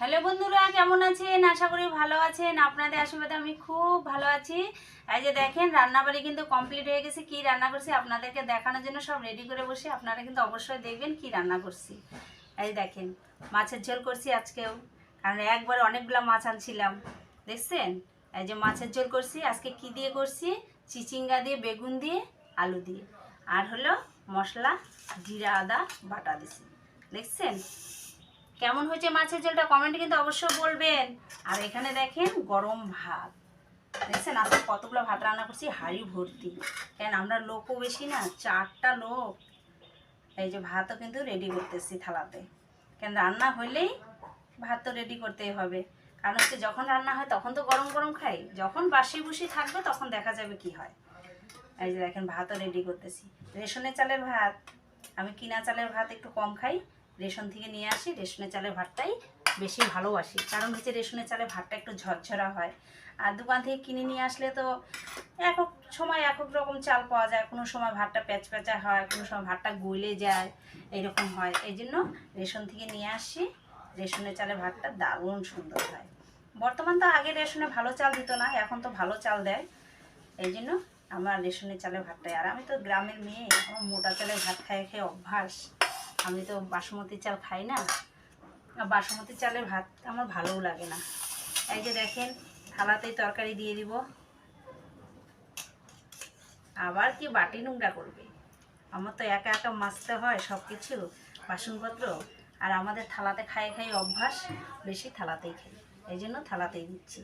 Hello বন্ধুরা, কেমন আছেন? আশা করি ভালো আছেন। আপনাদের আশীর্বাদে আমি খুব ভালো আছি। এই যে দেখেন, রান্নাবাড়ি কিন্তু কমপ্লিট হয়ে গেছে। কি রান্না করছি আপনাদেরকে দেখানোর জন্য সব রেডি করে বসে আপনারা কিন্তু অবশ্যই দেখবেন কি রান্না করছি। এই দেখেন, মাছের ঝোল করছি আজকেও। কারণ একবার অনেকগুলো মাছ আনছিলাম। দেখছেন? এই যে মাছের ঝোল করছি। আজকে কি দিয়ে করছি? চিচিঙ্গা দিয়ে, বেগুন দিয়ে, আলু দিয়ে। আর হলো মশলা, জিরা, আদা, বাটা দিছি। দেখছেন? কেমন হয়েছে মাছের ঝোলটা কমেন্টে কিন্তু অবশ্যই বলবেন। আর এখানে দেখেন গরম ভাত। দেখছেন আজকে কতগুলো ভাত রান্না করছি? হাড়ি ভর্তি। কেন আমরা লোকও বেশি না, চারটা লোক। এই যে ভাতও কিন্তু রেডি করতেছি থালাতে। কেন রান্না হইলেই ভাত তো রেডি করতেই হবে। কারণ হচ্ছে যখন রান্না হয় তখন তো গরম গরম খাই। যখন বাসি বুসি থাকবে তখন দেখা যাবে কি হয়। এই যে দেখেন ভাতও রেডি করতেছি। রেশনের চালের ভাত। আমি কিনা চালের ভাত একটু কম খাই। রেশন থেকে নিয়ে আসি, রেশনের চালের ভাতটাই বেশি ভালোবাসি। কারণ হচ্ছে রেশনের চালের ভাতটা একটু ঝরঝরা হয়। আর দোকান থেকে কিনে নিয়ে আসলে তো একক সময় একক রকম চাল পাওয়া যায়। কোনো সময় ভাতটা প্যাচ প্যাচা হয়, কোনো সময় ভাতটা গলে যায়, এরকম হয়। এই জন্য রেশন থেকে নিয়ে আসি, রেশনের চালের ভাতটা দারুণ সুন্দর হয়। বর্তমান তো আগে রেশনে ভালো চাল দিত না, এখন তো ভালো চাল দেয়। এই জন্য আমার রেশনের চালের ভাতটাই। আর আমি তো গ্রামের মেয়ে, আমার মোটা চালের ভাত খাই খেয়ে অভ্যাস। আমি তো বাসমতি চাল খাই না। বাসমতি চালের ভাত আমার ভালোও লাগে না। এই যে দেখেন, থালাতেই তরকারি দিয়ে দিব। আবার কি বাটি নোংরা করবে? আমার তো একা একা মাজতে হয় সব কিছু বাসনপত্র। আর আমাদের থালাতে খাই খাই অভ্যাস, বেশি থালাতেই খাই। এই জন্য থালাতেই দিচ্ছি।